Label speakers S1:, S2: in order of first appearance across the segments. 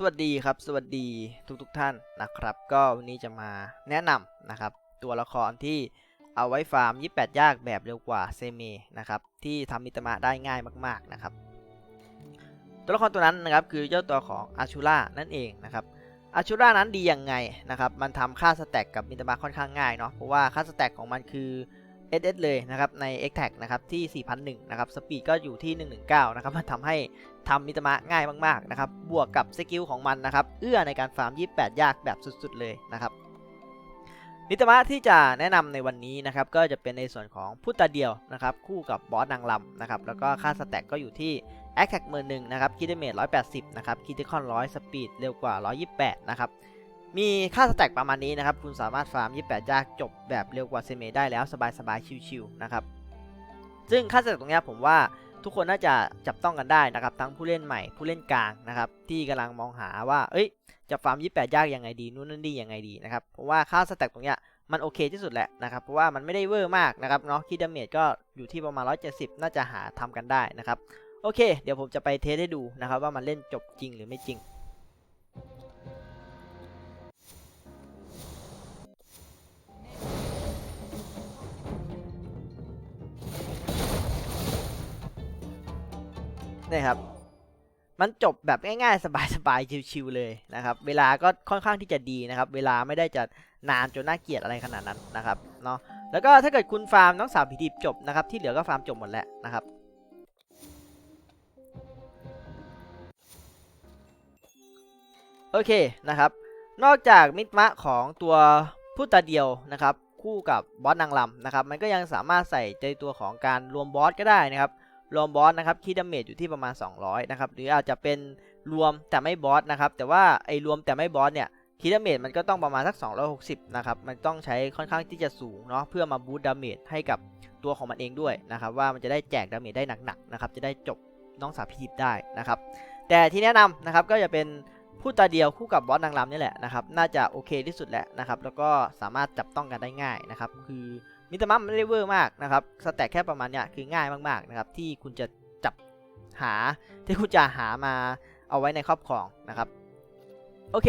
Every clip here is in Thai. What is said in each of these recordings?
S1: สวัสดีครับ สวัสดีทุกๆทท่านนะครับ ก็วันนี้จะมาแนะนำนะครับ ตัวละครที่เอาไว้ฟาร์ม 28 ยากแบบเร็วกว่าเซเมนะครับที่ทำมิตมะได้ง่ายมากๆนะครับ ตัวละครตัวนั้นนะครับคือเจ้าตัวของอาชูล่านั่นเองนะครับอาชูล่านั้นดียังไงนะครับ มันทำค่าสแต็กกับมิตมะค่อนข้างง่ายเนาะเพราะว่าค่าสแต็กของมันคือ SS เลยนะครับใน x t a g นะครับที่ 4,001 นะครับ สปีดก็อยู่ที่ 119 นะครับมันทำให้ทำมิตมะง่ายมากๆนะครับ บวกกับสกิลของมันนะครับ เอื้อในการฟาร์ม 28 ยากแบบสุดๆเลยนะครับมิตมะที่จะแนะนำในวันนี้นะครับก็จะเป็นในส่วนของพุตตาเดียวนะครับคู่กับบอสนางลำนะครับแล้วก็ค่าสแต็กก็อยู่ที่ a t t a c มือหนึ่งนะครับคิดเมจ180นะครับคิดคอน100สปีดเร็วกว่า128นะครับ มีค่าสแต็กประมาณนี้นะครับ คุณสามารถฟาร์ม 28 ยากจบแบบเร็วกว่าเซเมได้แล้วสบายๆ ชิวๆนะครับ ซึ่งค่าสแต็กตรงนี้ผมว่าทุกคนน่าจะจับต้องกันได้นะครับ ทั้งผู้เล่นใหม่ผู้เล่นกลางนะครับ ที่กำลังมองหาว่า เอ้ย จะฟาร์ม 28 ยากยังไงดีนู่นนั่นดียังไงดีนะครับ เพราะว่าค่าสแต็กตรงนี้มันโอเคที่สุดแหละนะครับ เพราะว่ามันไม่ได้เวอร์มากนะครับเนาะคิดดาเมจก็อยู่ที่ประมาณ 170 น่าจะหาทำกันได้นะครับ โอเค เดี๋ยวผมจะไปเทสให้ดูนะครับว่ามันเล่นจบจริงหรือไม่จริง นี่ครับ มันจบแบบง่ายๆ สบายๆ ชิวๆเลยนะครับ เวลาก็ค่อนข้างที่จะดีนะครับ เวลาไม่ได้จะนานจนน่าเกลียดอะไรขนาดนั้นนะครับเนาะ แล้วก็ถ้าเกิดคุณฟาร์มน้องสาวผีดิบจบนะครับ ที่เหลือก็ฟาร์มจบหมดแล้วนะครับโอเคนะครับ นอกจากมิตรมะของตัวผู้ตาเดียวนะครับ คู่กับบอสนางลำนะครับ มันก็ยังสามารถใส่ใจตัวของการรวมบอสก็ได้นะครับ รวมบอสนะครับคีดาเมจอยู่ที่ประมาณ 200 นะครับ หรืออาจจะเป็นรวมแต่ไม่บอสนะครับ แต่ว่าไอ้รวมแต่ไม่บอสเนี่ยคีดาเมจมันก็ต้องประมาณสัก 260 นะครับ มันต้องใช้ค่อนข้างที่จะสูงเนาะเพื่อมาบูตดาเมจให้กับตัวของมันเองด้วยนะครับ ว่ามันจะได้แจกดาเมจได้หนักๆนะครับ จะได้จบน้องสาวพิทิพได้นะครับ แต่ที่แนะนำนะครับก็จะเป็นผู้ตาเดียวคู่กับบอสนางรำนี่แหละนะครับ น่าจะโอเคที่สุดแหละนะครับ แล้วก็สามารถจับต้องกันได้ง่ายนะครับ คือ มิตรมัมไม่ได้เวอร์มากนะครับสแต็กแค่ประมาณเนี้ยคือง่ายมากๆนะครับที่คุณจะจับหาที่คุณจะหามาเอาไว้ในครอบครองนะครับโอเค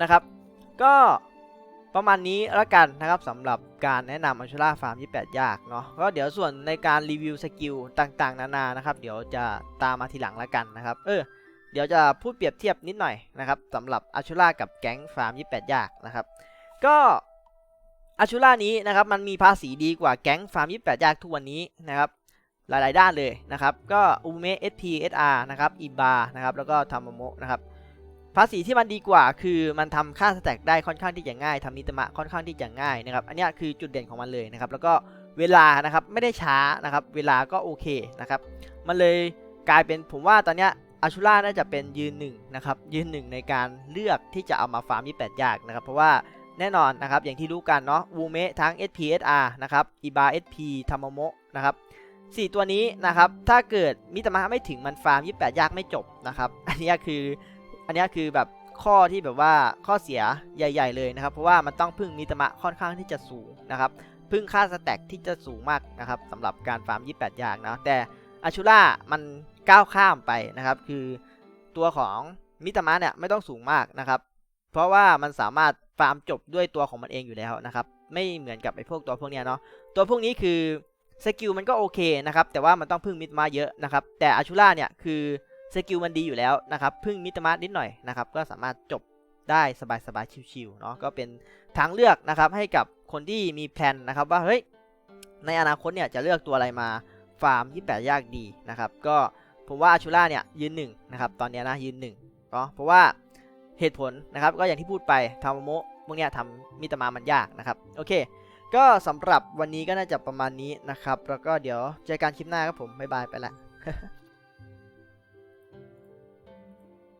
S1: นะครับก็ประมาณนี้ล้วกันนะครับสำหรับการแนะนำอัลชูล่าฟาร์ม 28 ยากเนาะก็เดี๋ยวส่วนในการรีวิวสกิลต่างๆ นานานะครับ เดี๋ยวจะตามมาทีหลังล้วกันนะครับ เออ เดี๋ยวจะพูดเปรียบเทียบนิดหน่อยนะครับสำหรับอัลชูล่ากับแก๊งฟาร์ม 28 ยากนะครับ ก็ อาชูล่านี้นะครับมันมีภาษีดีกว่าแก๊งฟาร์ม28ยากทุกวันนี้นะครับหลาย ๆ ด้านเลยนะครับ ก็อูเมะ SP SR นะครับอีบานะครับแล้วก็ทามโมะนะครับภาษีที่มันดีกว่าคือมันทำค่าสแต็กได้ค่อนข้างที่จะง่ายทำนิตมะค่อนข้างที่จะง่ายนะครับอันนี้คือจุดเด่นของมันเลยนะครับแล้วก็เวลานะครับไม่ได้ช้านะครับเวลาก็โอเคนะครับมันเลยกลายเป็นผมว่าตอนเนี้ยอาชูล่าน่าจะเป็นยืนหนึ่งนะครับยืนหนึ่งในการเลือกที่จะเอามาฟาร์ม 28 ยากนะครับเพราะว่า แน่นอนนะครับ อย่างที่รู้กันเนาะวูเมะทั้ง SP SR นะครับอีบา SP ทามโมะนะครับสี่ตัวนี้นะครับ ถ้าเกิดมิตมะไม่ถึงมันฟาร์ม 28 ยากไม่จบนะครับ อันนี้คือ อันนี้คือแบบข้อที่แบบว่าข้อเสียใหญ่ ๆ เลยนะครับ เพราะว่ามันต้องพึ่งมิตมะค่อนข้างที่จะสูงนะครับ พึ่งค่าสแต็กที่จะสูงมากนะครับสำหรับการฟาร์ม 28 ยากนะแต่อาชูล่ามันก้าวข้ามไปนะครับ คือตัวของมิตมะเนี่ยไม่ต้องสูงมากนะครับ เพราะว่ามันสามารถฟาร์มจบด้วยตัวของมันเองอยู่แล้วนะครับ ไม่เหมือนกับไอ้พวกตัวพวกเนี้ยเนาะ ตัวพวกนี้คือสกิลมันก็โอเคนะครับ แต่ว่ามันต้องพึ่งมิตรมาเยอะนะครับ แต่อาชูล่าเนี่ยคือสกิลมันดีอยู่แล้วนะครับ พึ่งมิตรมานิดหน่อยนะครับ ก็สามารถจบได้สบายๆ ชิวๆ เนาะ ก็เป็นทางเลือกนะครับให้กับคนที่มีแผนนะครับว่าเฮ้ย ในอนาคตเนี่ยจะเลือกตัวอะไรมาฟาร์ม28ยากดีนะครับ ก็ผมว่าอาชูล่าเนี่ยยืนหนึ่งนะครับ ตอนนี้นะยืนหนึ่งเนาะ เพราะว่า เหตุผลนะครับ ก็อย่างที่พูดไปทำโมพวกเนี้ยทำมิตรมามันยากนะครับ โอเค ก็สำหรับวันนี้ก็น่าจะประมาณนี้นะครับ แล้วก็เดี๋ยวเจอกันคลิปหน้าครับผม บ๊ายบายไปละ